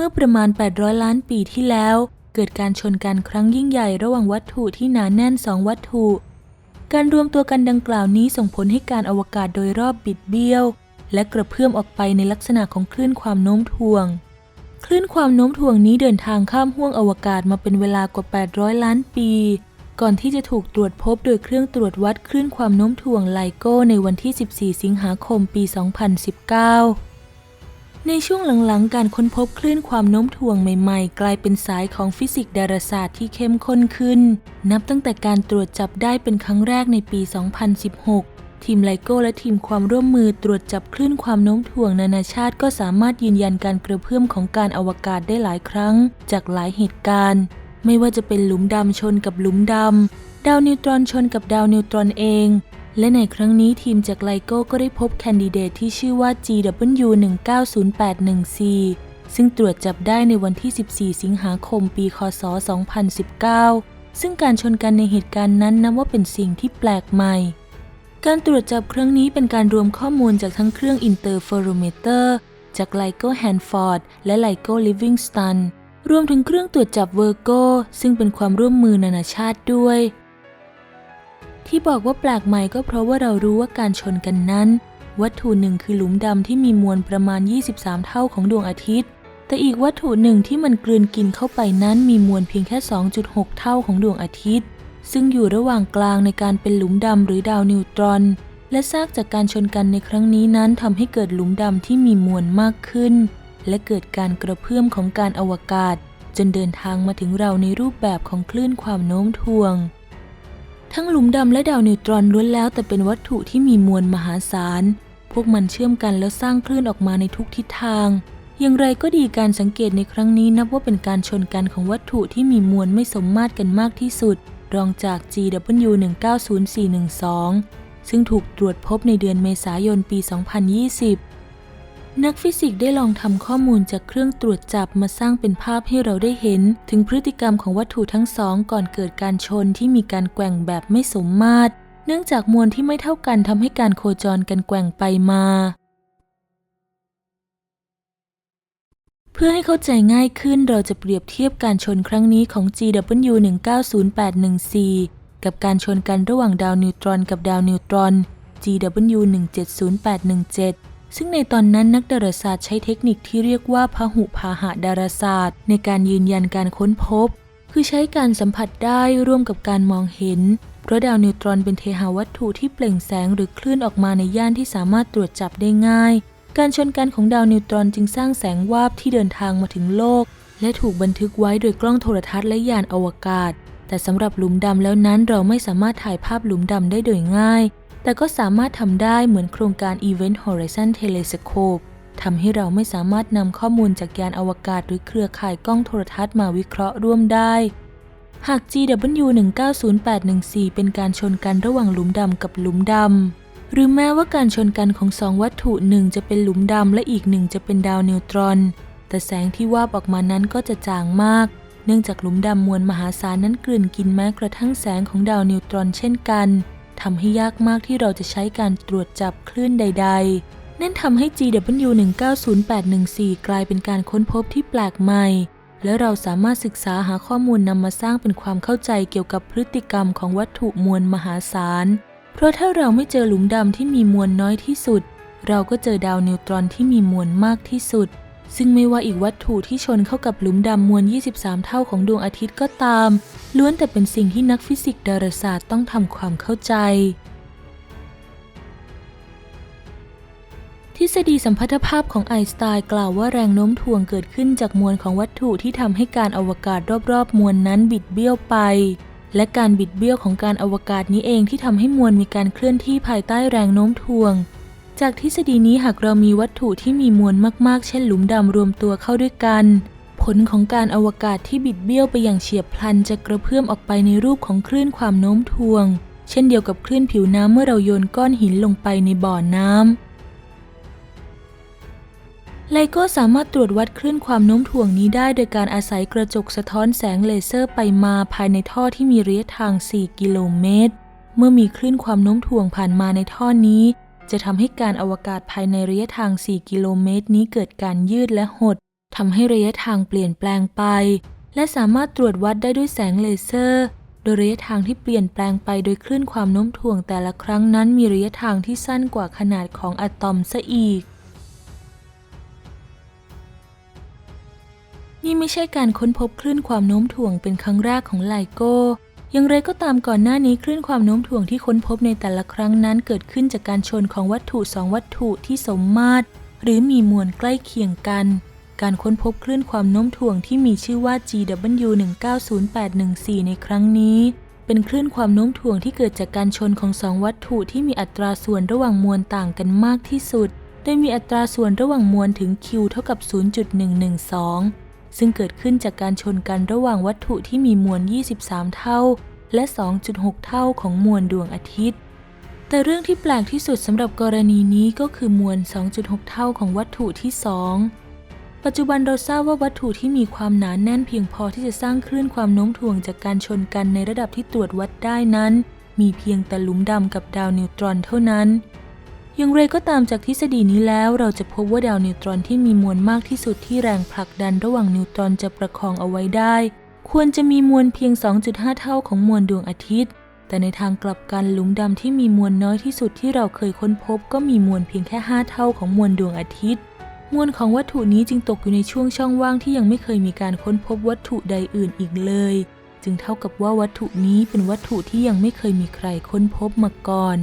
เมื่อประมาณ 800 ล้านปีที่แล้ว เกิดการชนกันครั้งยิ่งใหญ่ระหว่างวัตถุที่หนาแน่นสองวัตถุ การรวมตัวกันดังกล่าวนี้ส่งผลให้การอวกาศโดยรอบบิดเบี้ยว และกระเพื่อมออกไปในลักษณะของคลื่นความโน้มถ่วง คลื่นความโน้มถ่วงนี้เดินทางข้ามห้วงอวกาศมาเป็นเวลากว่า 800 ล้านปี ก่อนที่จะถูกตรวจพบโดยเครื่องตรวจวัดคลื่นความโน้มถ่วงไลโก้ในวันที่ 14 สิงหาคม ปี 2019 ในช่วงหลังๆ การค้นพบคลื่นความโน้มถ่วงใหม่ๆ กลายเป็นสายของฟิสิกส์ดาราศาสตร์ที่เข้มข้นขึ้น นับตั้งแต่การตรวจจับได้เป็นครั้งแรกในปี 2016 ทีมไลโก้และทีมความร่วมมือตรวจจับคลื่นความโน้มถ่วงนานาชาติ ก็สามารถยืนยันการกระเพื่อมของการอวกาศได้หลายครั้ง จากหลายเหตุการณ์ ไม่ว่าจะเป็นหลุมดำชนกับหลุมดำดาวนิวตรอนชนกับดาวนิวตรอนเอง และในครั้งนี้ทีมจากไลโก้ก็ได้พบแคนดิเดตที่ชื่อว่า GW190814 ซึ่งตรวจจับได้ในวันที่ 14 สิงหาคมปี คศ 2019 ซึ่งการชนกันในเหตุการณ์นั้นนับว่าเป็นสิ่งที่แปลกใหม่ การตรวจจับครั้งนี้เป็นการรวมข้อมูลจากทั้งเครื่องอินเตอร์เฟอโรเมเตอร์จากไลโก้แฮนฟอร์ดและไลโก้ลิฟวิงสตันรวมถึงเครื่องตรวจจับเวอร์โกซึ่งเป็นความร่วมมือนานาชาติด้วย ที่บอกว่าแปลกใหม่ก็เพราะว่าเรารู้ว่าการชนกันนั้น วัตถุหนึ่งคือหลุมดำที่มีมวลประมาณ 23 เท่าของดวงอาทิตย์ แต่อีกวัตถุหนึ่งที่มันกลืนกินเข้าไปนั้นมีมวลเพียงแค่ 2.6 เท่าของดวงอาทิตย์ ซึ่งอยู่ระหว่างกลางในการเป็นหลุมดำหรือดาวนิวตรอน และซากจากการชนกันในครั้งนี้นั้นทำให้เกิดหลุมดำที่มีมวลมากขึ้น และเกิดการกระเพื่อมของการอวกาศ จนเดินทางมาถึงเราในรูปแบบของคลื่นความโน้มถ่วง ทั้งหลุมดำและดาวนิวตรอนล้วนแล้วแต่เป็นวัตถุที่มีมวลมหาศาล พวกมันเชื่อมกันแล้วสร้างคลื่นออกมาในทุกทิศทาง อย่างไรก็ดีการสังเกตในครั้งนี้นับว่าเป็นการชนกันของวัตถุที่มีมวลไม่สมมาตรกันมากที่สุด รองจาก GW190412 ซึ่งถูกตรวจพบในเดือนเมษายนปี 2020 นักฟิสิกส์ได้ลองทำข้อมูลจากเครื่องตรวจจับมาสร้างเป็นภาพให้เราได้เห็น ถึงพฤติกรรมของวัตถุทั้งสองก่อนเกิดการชนที่มีการแกว่งแบบไม่สมมาตร เนื่องจากมวลที่ไม่เท่ากันทำให้การโคจรกันแกว่งไปมา เพื่อให้เข้าใจง่ายขึ้นเราจะเปรียบเทียบการชนครั้งนี้ของ GW190814 กับการชนกันระหว่างดาวนิวตรอนกับดาวนิวตรอน GW170817 ซึ่งในตอนนั้นนักดาราศาสตร์ใช้เทคนิคที่เรียกว่าพหุพาหะดาราศาสตร์ ในการยืนยันการค้นพบ คือใช้การสัมผัสได้ร่วมกับการมองเห็น เพราะดาวนิวตรอนเป็นเทหาวัตถุที่เปล่งแสงหรือคลื่นออกมาในย่านที่สามารถตรวจจับได้ง่าย การชนกันของดาวนิวตรอนจึงสร้างแสงวาบที่เดินทางมาถึงโลก และถูกบันทึกไว้โดยกล้องโทรทัศน์และยานอวกาศ แต่สำหรับหลุมดำแล้วนั้นเราไม่สามารถถ่ายภาพหลุมดำได้โดยง่าย แต่ก็สามารถทำได้เหมือนโครงการ Event Horizon Telescope ทำให้เราไม่สามารถนำข้อมูลจากยานอวกาศหรือเครือข่ายกล้องโทรทัศน์มาวิเคราะห์ร่วมได้ หาก GW190814 เป็นการชนกันระหว่างหลุมดำกับหลุมดำ หรือแม้ว่าการชนกันของสองวัตถุหนึ่งจะเป็นหลุมดำและอีกหนึ่งจะเป็นดาวนิวตรอน แต่แสงที่วาบออกมานั้นก็จะจางมาก เนื่องจากหลุมดำมวลมหาศาลนั้นกลืนกินแม้กระทั่งแสงของดาวนิวตรอนเช่นกัน ทำให้ยากมากที่เราจะใช้การตรวจจับคลื่นใด ๆ นั่นทำให้ GW190814 กลายเป็นการค้นพบที่แปลกใหม่ และเราสามารถศึกษาหาข้อมูลนำมาสร้างเป็นความเข้าใจเกี่ยวกับพฤติกรรมของวัตถุมวลมหาศาล เพราะถ้าเราไม่เจอหลุมดำที่มีมวลน้อยที่สุด เราก็เจอดาวนิวตรอนที่มีมวลมากที่สุด ซึ่งไม่ว่าอีกวัตถุที่ชนเข้ากับหลุมดำมวล 23 เท่าของดวงอาทิตย์ก็ตาม ล้วนแต่เป็นสิ่งที่นักฟิสิกส์ดาราศาสตร์ต้องทำความเข้าใจ ทฤษฎีสัมพัทธภาพของไอน์สไตน์กล่าวว่าแรงโน้มถ่วงเกิดขึ้นจากมวลของวัตถุที่ทำให้การอวกาศรอบๆ มวลนั้นบิดเบี้ยวไป และการบิดเบี้ยวของการอวกาศนี้เองที่ทำให้มวลมีการเคลื่อนที่ภายใต้แรงโน้มถ่วง จากทฤษฎีนี้หากเรามีวัตถุที่มีมวลมากๆ เช่นหลุมดำรวมตัวเข้าด้วยกัน ผลของการอวกาศที่บิดเบี้ยวไปอย่างเฉียบพลันจะกระเพื่อมออกไปในรูปของคลื่นความโน้มถ่วง เช่นเดียวกับคลื่นผิวน้ำเมื่อเราโยนก้อนหินลงไปในบ่อน้ำไลโก้สามารถตรวจวัดคลื่นความโน้มถ่วงนี้ได้ โดยการอาศัยกระจกสะท้อนแสงเลเซอร์ไปมาภายในท่อที่มีระยะทาง 4 กิโลเมตร เมื่อมีคลื่นความโน้มถ่วงผ่านมาในท่อนี้ จะทำให้การอวกาศภายในระยะทาง 4 กิโลเมตรนี้เกิดการยืดและหดททำให้ระยะทางเปลี่ยนแปลงไป และสามารถตรวจวัดได้ด้วยแสงเลเซอร์ โดยระยะทางที่เปลี่ยนแปลงไปโดยคลื่นความโน้มถ่วงแต่ละครั้งนั้นมีระยะทางที่สั้นกว่าขนาดของอะตอมซะอีก นี่ไม่ใช่การค้นพบคลื่นความโน้มถ่วงเป็นครั้งแรกของไลโก้ อย่างไรก็ตามก่อนหน้านี้คลื่นความโน้มถ่วงที่ค้นพบในแต่ละครั้งนั้นเกิดขึ้นจากการชนของวัตถุสองวัตถุที่สมมาตร หรือมีมวลใกล้เคียงกัน การค้นพบคลื่นความโน้มถ่วงที่มีชื่อว่า GW 190814 ในครั้งนี้ เป็นคลื่นความโน้มถ่วงที่เกิดจากการชนของสองวัตถุที่มีอัตราส่วนระหว่างมวลต่างกันมากที่สุด โดยมีอัตราส่วนระหว่างมวลถึง Q เท่ากับ 0.112 ซึ่งเกิดขึ้นจากการชนกันระหว่างวัตถุที่มีมวล 23 เท่า และ 2.6 เท่าของมวลดวงอาทิตย์ แต่เรื่องที่แปลกที่สุดสำหรับกรณีนี้ก็คือมวล 2.6 เท่าของวัตถุที่ 2 ปัจจุบันเราทราบว่าวัตถุที่มีความหนานแน่นเพียงพอที่จะสร้างคลื่นความโน้มถ่วงจากการชนกันในระดับที่ตรวจวัดได้นั้น มีเพียงแต่หลุมดำกับดาวนิวตรอนเท่านั้น อย่างไรก็ตามจากทฤษฎีนี้แล้ว เราจะพบว่าดาวนิวตรอนที่มีมวลมากที่สุดที่แรงผลักดันระหว่างนิวตรอนจะประคองเอาไว้ได้ ควรจะมีมวลเพียง 2.5 เท่าของมวลดวงอาทิตย์ แต่ในทางกลับกันหลุมดำที่มีมวลน้อยที่สุดที่เราเคยค้นพบ ก็มีมวลเพียงแค่ 5 เท่าของมวลดวงอาทิตย์ มวลของวัตถุนี้จึงตกอยู่ในช่วงช่องว่างที่ยังไม่เคยมีการค้นพบวัตถุใดอื่นอีกเลย จึงเท่ากับว่าวัตถุนี้เป็นวัตถุที่ยังไม่เคยมีใครค้นพบมาก่อน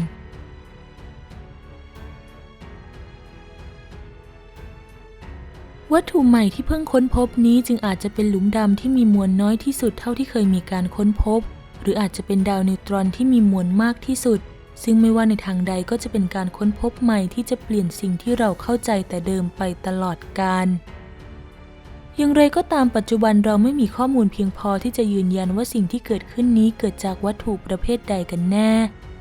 วัตถุใหม่ที่เพิ่งค้นพบนี้จึงอาจจะเป็นหลุมดำที่มีมวลน้อยที่สุดเท่าที่เคยมีการค้นพบ หรืออาจจะเป็นดาวนิวตรอนที่มีมวลมากที่สุด ซึ่งไม่ว่าในทางใดก็จะเป็นการค้นพบใหม่ที่จะเปลี่ยนสิ่งที่เราเข้าใจแต่เดิมไปตลอดกาลอย่างไรก็ตามปัจจุบันเราไม่มีข้อมูลเพียงพอที่จะยืนยันว่าสิ่งที่เกิดขึ้นนี้เกิดจากวัตถุประเภทใดกันแน่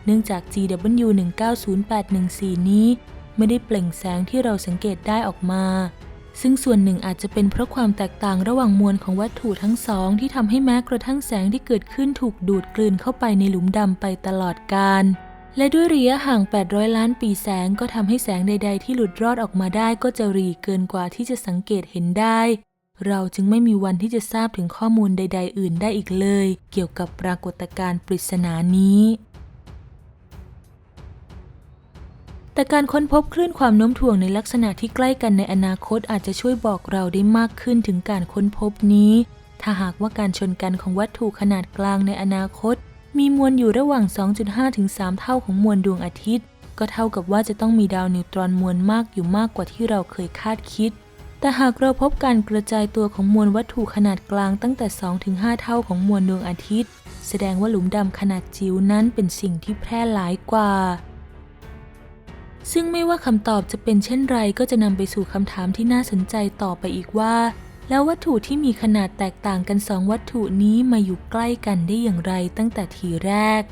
เนื่องจาก GW 190814 นี้ ไม่ได้เปล่งแสงที่เราสังเกตได้ออกมา ซึ่งส่วนหนึ่งอาจจะเป็นเพราะความแตกต่างระหว่างมวลของวัตถุทั้งสอง ที่ทำให้แม้กระทั่งแสงที่เกิดขึ้นถูกดูดกลืนเข้าไปในหลุมดำไปตลอดกาลและด้วยระยะห่าง 800 ล้านปีแสงก็ทำให้แสงใด ๆ ที่หลุดรอดออกมาได้ก็จะรีเกินกว่าที่จะสังเกตเห็นได้ เราจึงไม่มีวันที่จะทราบถึงข้อมูลใด ๆ อื่นได้อีกเลย เกี่ยวกับปรากฏการณ์ปริศนานี้ แต่การค้นพบคลื่นความโน้มถ่วงในลักษณะที่ใกล้กันในอนาคตอาจจะช่วยบอกเราได้มากขึ้นถึงการค้นพบนี้ ถ้าหากว่าการชนกันของวัตถุขนาดกลางในอนาคต มีมวลอยู่ระหว่าง 2.5 ถึง 3 เท่าของมวลดวงอาทิตย์ ก็เท่ากับว่าจะต้องมีดาวนิวตรอนมวลมากอยู่มากกว่าที่เราเคยคาดคิด แต่หากเราพบการกระจายตัวของมวลวัตถุขนาดกลางตั้งแต่ 2 ถึง 5 เท่าของมวลดวงอาทิตย์ แสดงว่าหลุมดำขนาดจิ๋วนั้นเป็นสิ่งที่แพร่หลายกว่า ซึ่งไม่ว่าคำตอบจะเป็นเช่นไรก็จะนำไปสู่คำถามที่น่าสนใจต่อไปอีกว่า แล้ววัตถุที่มีขนาดแตกต่างกันสองวัตถุนี้มาอยู่ใกล้กันได้อย่างไรตั้งแต่ทีแรก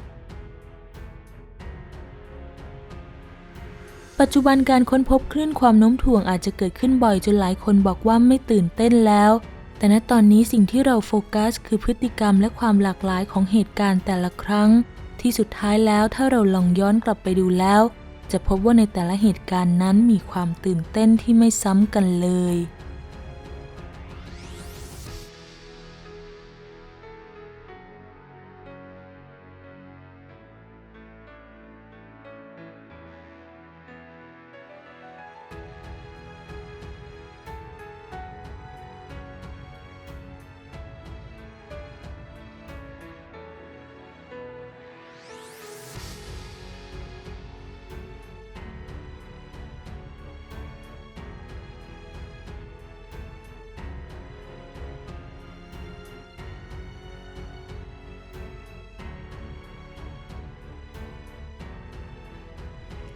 ปัจจุบันการค้นพบคลื่นความโน้มถ่วงอาจจะเกิดขึ้นบ่อยจนหลายคนบอกว่าไม่ตื่นเต้นแล้ว แต่ณตอนนี้สิ่งที่เราโฟกัส คือพฤติกรรมและความหลากหลายของเหตุการณ์แต่ละครั้ง ที่สุดท้ายแล้วถ้าเราลองย้อนกลับไปดูแล้ว จะพบว่าในแต่ละเหตุการณ์นั้นมีความตื่นเต้นที่ไม่ซ้ำกันเลย